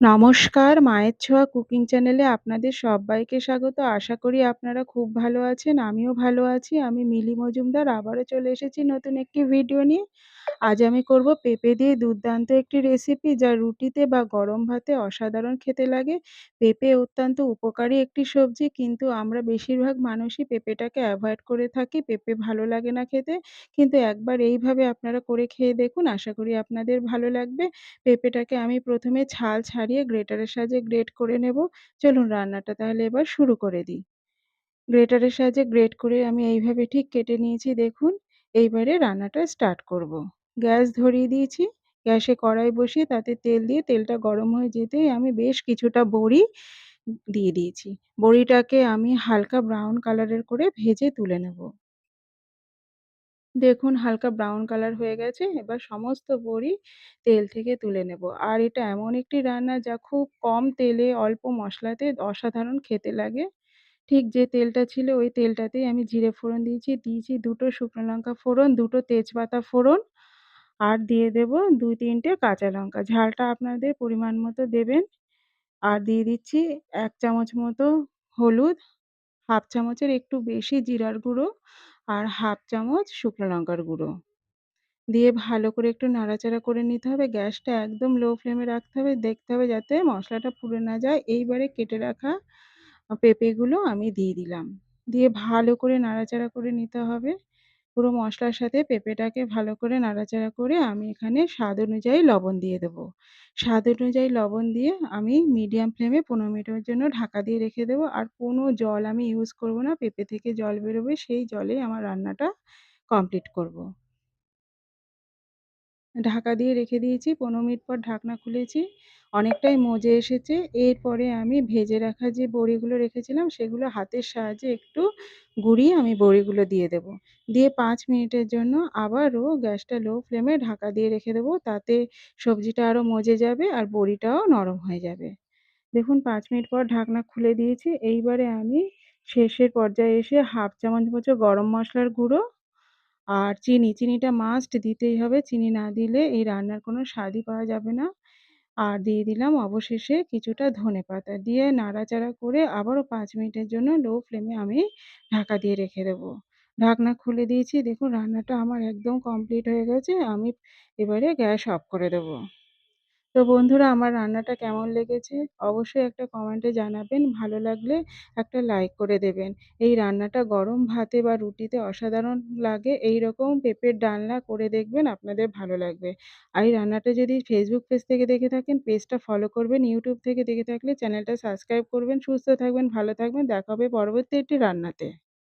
নমস্কার, মায়ের ছোঁয়া কুকিং চ্যানেলে আপনাদের সব্বাইকে স্বাগত। আশা করি আপনারা খুব ভালো আছেন। আমিও ভালো আছি। আমি মিলি মজুমদার আবারও চলে এসেছি নতুন একটি ভিডিও নিয়ে। আজ আমি করব পেঁপে দিয়ে দুর্দান্ত একটি রেসিপি যা রুটিতে বা গরম ভাতে অসাধারণ খেতে লাগে। পেঁপে অত্যন্ত উপকারী একটি সবজি কিন্তু আমরা বেশিরভাগ মানুষই পেঁপেটাকে অ্যাভয়েড করে থাকি। পেঁপে ভালো লাগে না খেতে। কিন্তু একবার এইভাবে আপনারা করে খেয়ে দেখুন আশা করি আপনাদের ভালো লাগবে। পেঁপেটাকে আমি প্রথমে ছাল ছাড়িয়ে গ্রেটারের সাহায্যে গ্রেট করে নেব। চলুন রান্নাটা তাহলে এবার শুরু করে দিই। গ্রেটারের সাহায্যে গ্রেট করে আমি এইভাবে ঠিক কেটে নিয়েছি, দেখুন। এইবারে রান্নাটা স্টার্ট করব। গ্যাস ধরিয়ে দিয়েছি। গ্যাসে কড়াই বসিয়ে তাতে তেল দিয়ে তেলটা গরম হয়ে যেতেই আমি বেশ কিছুটা বড়ি দিয়ে দিয়েছি। বড়িটাকে আমি হালকা ব্রাউন কালারের করে ভেজে তুলে নেব। দেখুন হালকা ব্রাউন কালার হয়ে গেছে। এবার সমস্ত বড়ি তেল থেকে তুলে নেব। আর এটা এমন একটি রান্না যা খুব কম তেলে অল্প মশলাতে অসাধারণ খেতে লাগে। ঠিক যে তেলটা ছিল ওই তেলটাতেই আমি জিরে ফোড়ন দিয়েছি, দিয়েছি দুটো শুকনো লঙ্কা ফোড়ন, দুটো তেজপাতা ফোড়ন আর দিয়ে দেব ২-৩ কাঁচা লঙ্কা। ঝালটা আপনাদের পরিমাণ মতো দেবেন। আর দিয়ে দিচ্ছি এক চামচ মতো হলুদ, হাফ চামচের একটু বেশি জিরার গুঁড়ো আর হাফ চামচ শুকনো লঙ্কার গুঁড়ো। দিয়ে ভালো করে একটু নাড়াচাড়া করে নিতে হবে। গ্যাসটা একদম লো ফ্লেমে রাখতে হবে। দেখতে হবে যাতে মশলাটা পুড়ে না যায়। এইবারে কেটে রাখা পেঁপেগুলো আমি দিয়ে দিলাম। দিয়ে ভালো করে নাড়াচাড়া করে নিতে হবে। পুরো মশলার সাথে পেঁপেটাকে ভালো করে নাড়াচাড়া করে আমি এখানে স্বাদ অনুযায়ী লবণ দিয়ে দেবো। স্বাদ অনুযায়ী লবণ দিয়ে আমি মিডিয়াম ফ্লেমে ১৫ মিনিটের জন্য ঢাকা দিয়ে রেখে দেবো। আর কোনো জল আমি ইউজ করব না। পেঁপে থেকে জল বেরোবে, সেই জলেই আমার রান্নাটা কমপ্লিট করব। ঢাকা দিয়ে রেখে দিয়েছি। ১৫ মিনিট পর ঢাকনা খুলেছি। অনেকটাই মজে এসেছে। এরপরে আমি ভেজে রাখা যে বড়িগুলো রেখেছিলাম, সেগুলো হাতের সাহায্যে একটু গুঁড়িয়ে আমি বড়িগুলো দিয়ে দেব। দিয়ে পাঁচ মিনিটের জন্য আবারও গ্যাসটা লো ফ্লেমে ঢাকা দিয়ে রেখে দেবো। তাতে সবজিটা আরও মজে যাবে আর বড়িটাও নরম হয়ে যাবে। দেখুন, পাঁচ মিনিট পর ঢাকনা খুলে দিয়েছি। এইবারে আমি শেষের পর্যায়ে এসে হাফ চামচ মতো গরম মশলার গুঁড়ো আর চিনি, চিনিটা মাস্ট দিতেই হবে। চিনি না দিলে এই রান্নার কোনো স্বাদই পাওয়া যাবে না। আর দিয়ে দিলাম অবশেষে কিছুটা ধনে পাতা দিয়ে নাড়াচাড়া করে আবারও পাঁচ মিনিটের জন্য লো ফ্লেমে আমি ঢাকা দিয়ে রেখে দেবো। ঢাকনা খুলে দিয়েছি। দেখুন রান্নাটা আমার একদম কমপ্লিট হয়ে গেছে। আমি এবারে গ্যাস অফ করে দেবো। তো বন্ধুরা আমার রান্নাটা কেমন লেগেছে অবশ্যই একটা কমেন্টে জানাবেন। ভালো লাগলে একটা লাইক করে দেবেন। এই রান্নাটা গরম ভাতে বা রুটিতে অসাধারণ লাগে। এই রকম পেঁপের ডালনা করে দেখবেন আপনাদের ভালো লাগবে। আর এই রান্নাটা যদি ফেসবুক পেজ থেকে দেখে থাকেন পেজটা ফলো করবেন। ইউটিউব থেকে দেখে থাকলে চ্যানেলটা সাবস্ক্রাইব করবেন। সুস্থ থাকবেন, ভালো থাকবেন। দেখা হবে পরবর্তী একটি রান্নাতে।